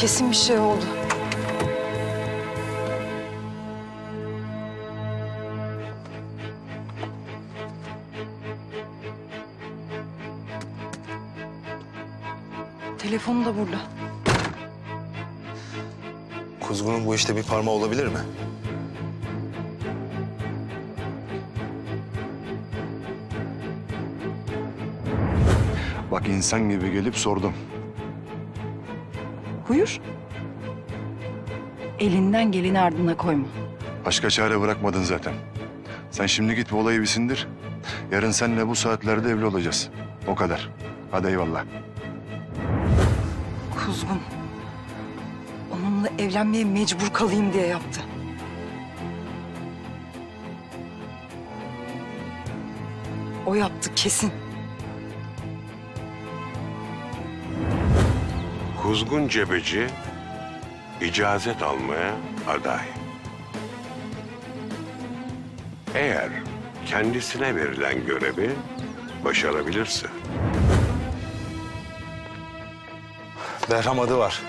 Kesin bir şey oldu. Telefonu da burada. Kuzgunun bu işte bir parmağı olabilir mi? Bak insan gibi gelip sordum. Buyur. Elinden geleni ardına koyma. Başka çare bırakmadın zaten. Sen şimdi git bu olayı bir sindir. Yarın seninle bu saatlerde evli olacağız. O kadar. Hadi eyvallah. Kuzgun. Onunla evlenmeye mecbur kalayım diye yaptı. O yaptı kesin. Kuzgun cebeci icazet almaya aday. Eğer kendisine verilen görevi başarabilirse Behram adı var.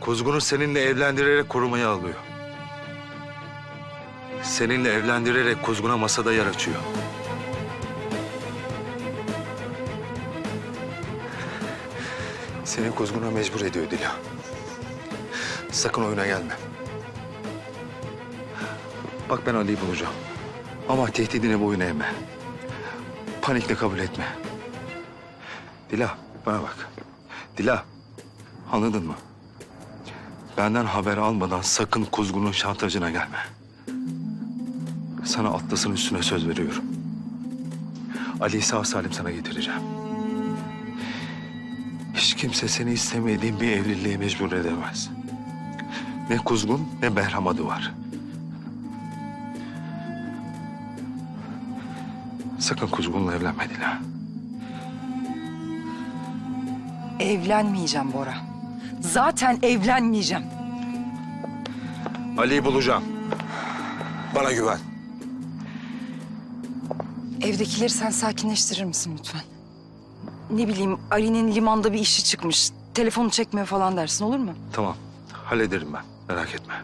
Kuzgun'u seninle evlendirerek korumaya alıyor. Seninle evlendirerek Kuzgun'a masada yer açıyor. Seni Kuzgun'a mecbur ediyor Dila. Sakın oyuna gelme. Bak ben Ali'yi bulacağım. Ama tehdidine boyun eğme. Panikle kabul etme. Dila bana bak. Dila anladın mı? Benden haber almadan sakın kuzgunun şantajına gelme. Sana atlasın üstüne söz veriyorum. Ali'yi sağ salim sana getireceğim. Hiç kimse seni istemediğin bir evliliğe mecbur edemez. Ne kuzgun ne Behram adı var. Sakın kuzgunla evlenme Dila. Evlenmeyeceğim Bora. Zaten evlenmeyeceğim. Ali'yi bulacağım. Bana güven. Evdekileri sen sakinleştirir misin lütfen? Ne bileyim Ali'nin limanda bir işi çıkmış. Telefonu çekmiyor falan dersin olur mu? Tamam. Hallederim ben. Merak etme.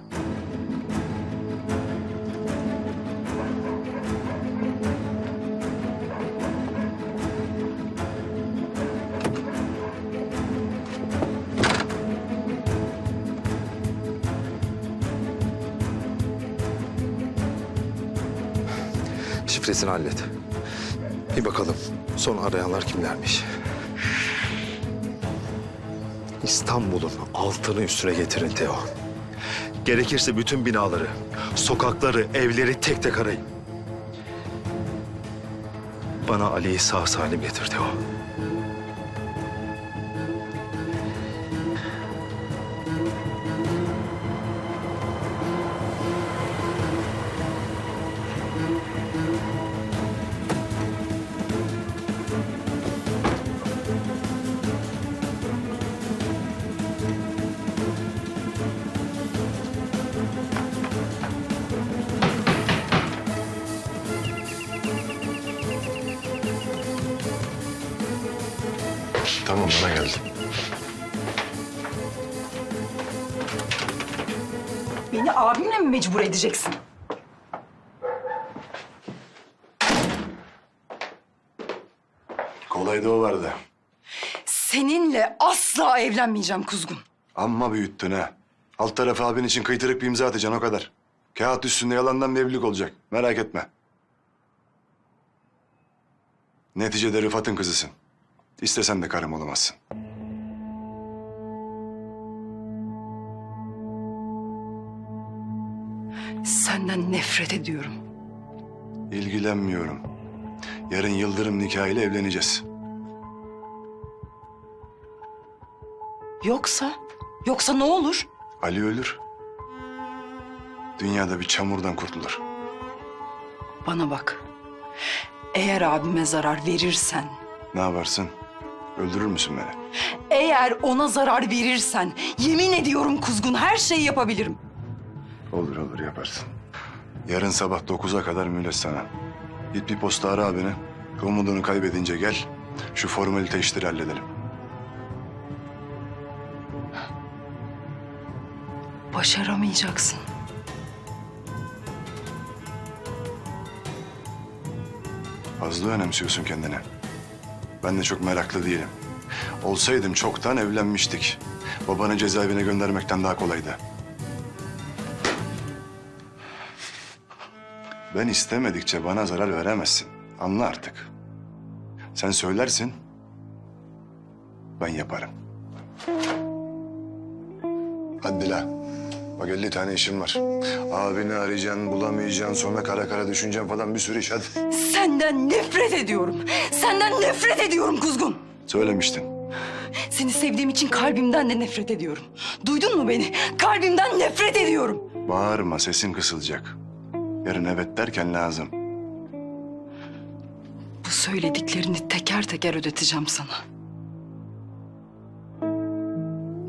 Şifresini hallet. Bir bakalım son arayanlar kimlermiş. İstanbul'un altını üstüne getirin Teo. Gerekirse bütün binaları, sokakları, evleri tek tek arayın. Bana Ali'yi sağ salim getir Teo. Tamam bana geldi. Beni abimle mi mecbur edeceksin? Kolay da o vardı. Seninle asla evlenmeyeceğim Kuzgun. Amma büyüttün ha. Alt tarafı abin için kıytırık bir imza atacaksın o kadar. Kağıt üstünde yalandan bir evlilik olacak. Merak etme. Neticede Rıfat'ın kızısın. İstesen de karım olamazsın. Senden nefret ediyorum. İlgilenmiyorum. Yarın Yıldırım nikahıyla evleneceğiz. Yoksa, yoksa ne olur? Ali ölür. Dünyada bir çamurdan kurtulur. Bana bak. Eğer abime zarar verirsen, Ne yaparsın? Öldürür müsün beni? eğer ona zarar verirsen yemin ediyorum Kuzgun her şeyi yapabilirim. Olur olur yaparsın. Yarın sabah 9'a kadar mühlet sana. Git bir posta ara abini. Umudunu kaybedince gel. Şu formalite işleri halledelim. Başaramayacaksın. Fazla önemsiyorsun kendini. Ben de çok meraklı değilim. Olsaydım çoktan evlenmiştik. Babanı cezaevine göndermekten daha kolaydı. Ben istemedikçe bana zarar veremezsin. Anla artık. Sen söylersin, ben yaparım. Hadi Dila. Bak 50 tane işim var. Abini arayacaksın, bulamayacaksın, sonra kara kara düşüneceksin falan bir sürü iş hadi. Senden nefret ediyorum. Senden nefret ediyorum Kuzgun. Söylemiştin. Seni sevdiğim için kalbimden de nefret ediyorum. Duydun mu beni? Kalbimden nefret ediyorum. Bağırma, sesin kısılacak. Yarın evet derken lazım. Bu söylediklerini teker teker ödeteceğim sana.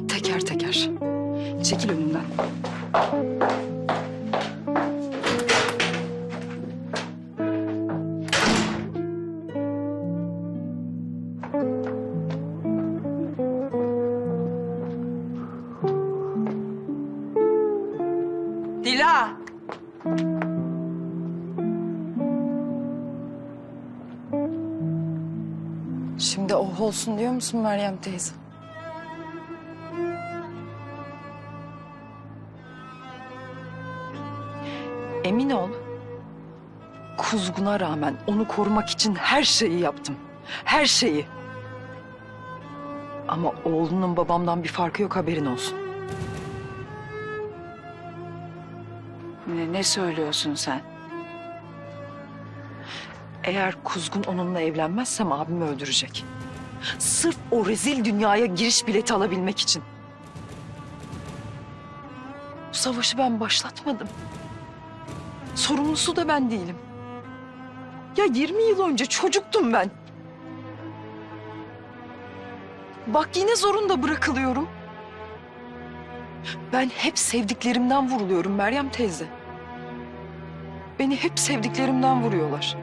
Teker teker. Çekil önümden. Dila! Şimdi oh olsun diyor musun Meryem teyze? Emin ol. Kuzguna rağmen onu korumak için her şeyi yaptım. Her şeyi. Ama oğlunun babamdan bir farkı yok haberin olsun. Ne, ne söylüyorsun sen? Eğer Kuzgun onunla evlenmezsem abimi öldürecek. Sırf o rezil dünyaya giriş bileti alabilmek için. Bu savaşı ben başlatmadım. Sorumlusu da ben değilim. Ya 20 yıl önce çocuktum ben. Bak yine zorunda bırakılıyorum. Ben hep sevdiklerimden vuruluyorum Meryem teyze. Beni hep sevdiklerimden vuruyorlar.